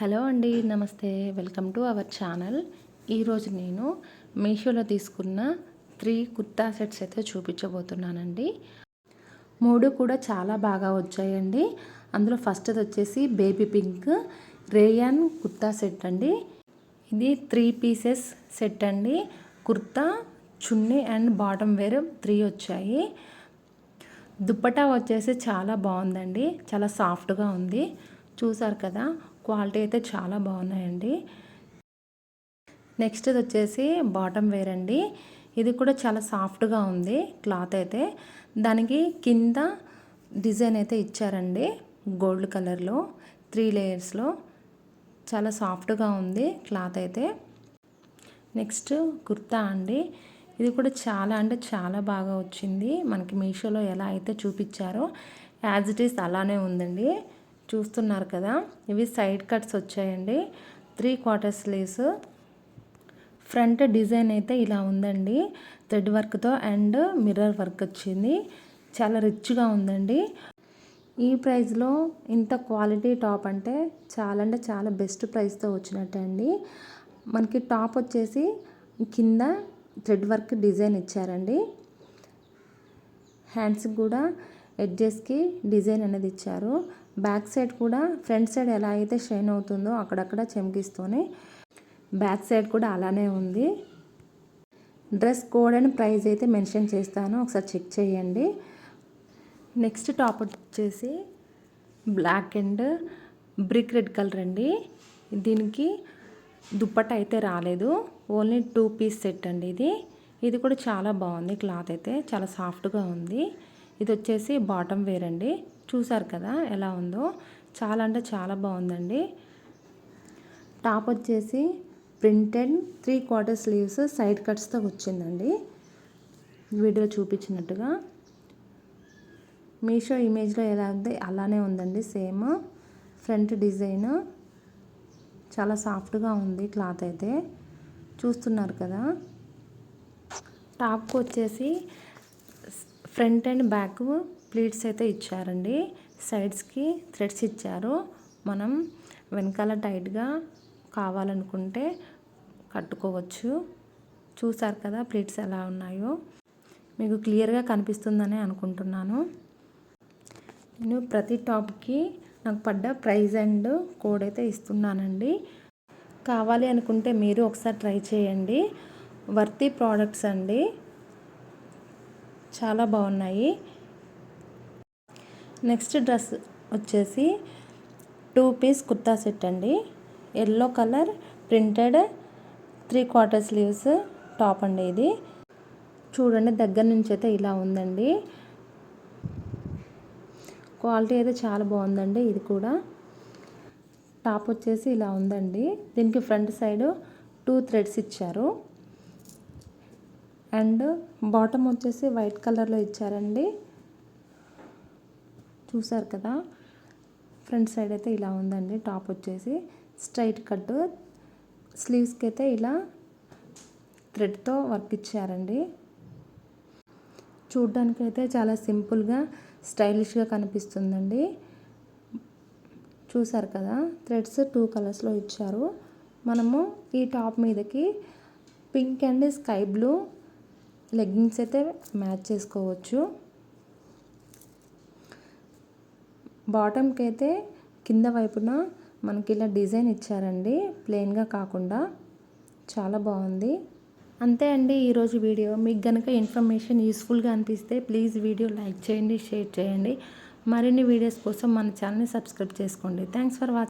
Hello అండి నమస్తే. Welcome to our channel. ఈరోజు నేను మీషోలో తీసుకున్న త్రీ కుర్తా సెట్స్ అయితే చూపించబోతున్నానండి. మూడు కూడా చాలా బాగా వచ్చాయండి. అందులో ఫస్ట్ది వచ్చేసి baby pink rayon kurta set అండి. ఇది త్రీ పీసెస్ సెట్ అండి. Kurta chunni and bottom wear three వచ్చాయి. దుప్పటా వచ్చేసి చాలా బాగుందండి. చాలా సాఫ్ట్గా ఉంది. చూసారు కదా క్వాలిటీ అయితే చాలా బాగున్నాయండి. నెక్స్ట్ వచ్చేసి బాటమ్ వేర్ అండి. ఇది కూడా చాలా సాఫ్ట్గా ఉంది క్లాత్ అయితే. దానికి కింద డిజైన్ అయితే ఇచ్చారండి గోల్డ్ కలర్లో త్రీ లేయర్స్లో. చాలా సాఫ్ట్గా ఉంది క్లాత్ అయితే. నెక్స్ట్ కుర్తా అండి. ఇది కూడా చాలా అంటే చాలా బాగా వచ్చింది. మనకి మీషోలో ఎలా అయితే చూపించారో యాజ్ ఇట్ ఈస్ అలానే ఉందండి. చూస్తున్నారు కదా ఇవి సైడ్ కట్స్ వచ్చాయండి. Three quarter sleeves front design అయితే ఇలా ఉందండి. థ్రెడ్ వర్క్తో అండ్ మిర్రర్ వర్క్ వచ్చింది. చాలా రిచ్గా ఉందండి. ఈ ప్రైస్లో ఇంత క్వాలిటీ టాప్ అంటే చాలా అంటే చాలా బెస్ట్ ప్రైస్తో వచ్చినట్టే అండి మనకి టాప్ వచ్చేసి కింద థ్రెడ్ వర్క్ డిజైన్ ఇచ్చారండి. హ్యాండ్స్కి కూడా ఎడ్జెస్కి డిజైన్ అనేది ఇచ్చారు. బ్యాక్ సైడ్ కూడా ఫ్రంట్ సైడ్ ఎలా అయితే షైన్ అవుతుందో అక్కడక్కడ చెమ్కిస్తూనే బ్యాక్ సైడ్ కూడా అలానే ఉంది. డ్రెస్ కోడ్ అండ్ ప్రైస్ అయితే మెన్షన్ చేస్తాను. ఒకసారి చెక్ చేయండి. నెక్స్ట్ టాప్ వచ్చేసి black and brick red colour అండి. దీనికి దుప్పట అయితే రాలేదు. ఓన్లీ టూ పీస్ సెట్ అండి ఇది. ఇది కూడా చాలా బాగుంది క్లాత్ అయితే. చాలా సాఫ్ట్గా ఉంది. ఇది వచ్చేసి బాటమ్ వేర్ అండి. చూసారు కదా ఎలా ఉందో? చాలా అంటే చాలా బాగుందండి. టాప్ వచ్చేసి printed three quarter sleeves side కట్స్తో వచ్చిందండి. వీడియో చూపించినట్టుగా. మీషో ఇమేజ్లో ఎలా ఉంది అలానే ఉందండి సేమ్. Front design. చాలా సాఫ్ట్గా ఉంది క్లాత్ అయితే. చూస్తున్నారు కదా. టాప్కి వచ్చేసి ఫ్రంట్ అండ్ బ్యాక్ ప్లీట్స్ అయితే ఇచ్చారండి. సైడ్స్కి థ్రెడ్స్ ఇచ్చారు. మనం వెనకాల టైట్గా కావాలనుకుంటే కట్టుకోవచ్చు. చూసారు కదా ప్లీట్స్ ఎలా ఉన్నాయో. మీకు క్లియర్గా కనిపిస్తుందని అనుకుంటున్నాను. నేను ప్రతి టాప్కి నాకు పడ్డ ప్రైజ్ అండ్ కోడ్ అయితే ఇస్తున్నానండి. కావాలి అనుకుంటే మీరు ఒకసారి ట్రై చేయండి. వర్తి ప్రోడక్ట్స్ అండి. చాలా బాగున్నాయి. నెక్స్ట్ డ్రెస్ వచ్చేసి టూ పీస్ కుర్తా సెట్ అండి. Yellow colour printed three quarter sleeves top అండి ఇది. చూడండి దగ్గర నుంచి అయితే ఇలా ఉందండి. క్వాలిటీ అయితే చాలా బాగుందండి ఇది కూడా. టాప్ వచ్చేసి ఇలా ఉందండి. దీనికి ఫ్రంట్ సైడ్ టూ థ్రెడ్స్ ఇచ్చారు. అండ్ బాటమ్ వచ్చేసి వైట్ కలర్లో ఇచ్చారండి. చూసారు కదా? ఫ్రంట్ సైడ్ అయితే ఇలా ఉందండి. టాప్ వచ్చేసి స్ట్రైట్ కట్. స్లీవ్స్కి అయితే ఇలా థ్రెడ్తో వర్క్ ఇచ్చారండి. చూడ్డానికి అయితే చాలా సింపుల్గా స్టైలిష్గా కనిపిస్తుందండి. చూసారు కదా? థ్రెడ్స్ టూ కలర్స్లో ఇచ్చారు. మనము ఈ టాప్ మీదకి pink and sky blue leggings అయితే మ్యాచ్ చేసుకోవచ్చు. బాటమ్కి అయితే కింద వైపున మనకి ఇలా డిజైన్ ఇచ్చారండి. ప్లెయిన్గా కాకుండా చాలా బాగుంది. అంతే అండి ఈరోజు వీడియో. మీకు కనుక ఇన్ఫర్మేషన్ యూస్ఫుల్గా అనిపిస్తే ప్లీజ్ వీడియో లైక్ చేయండి షేర్ చేయండి. మరిన్ని వీడియోస్ కోసం మన ఛానల్ని సబ్స్క్రైబ్ చేసుకోండి. Thanks for watching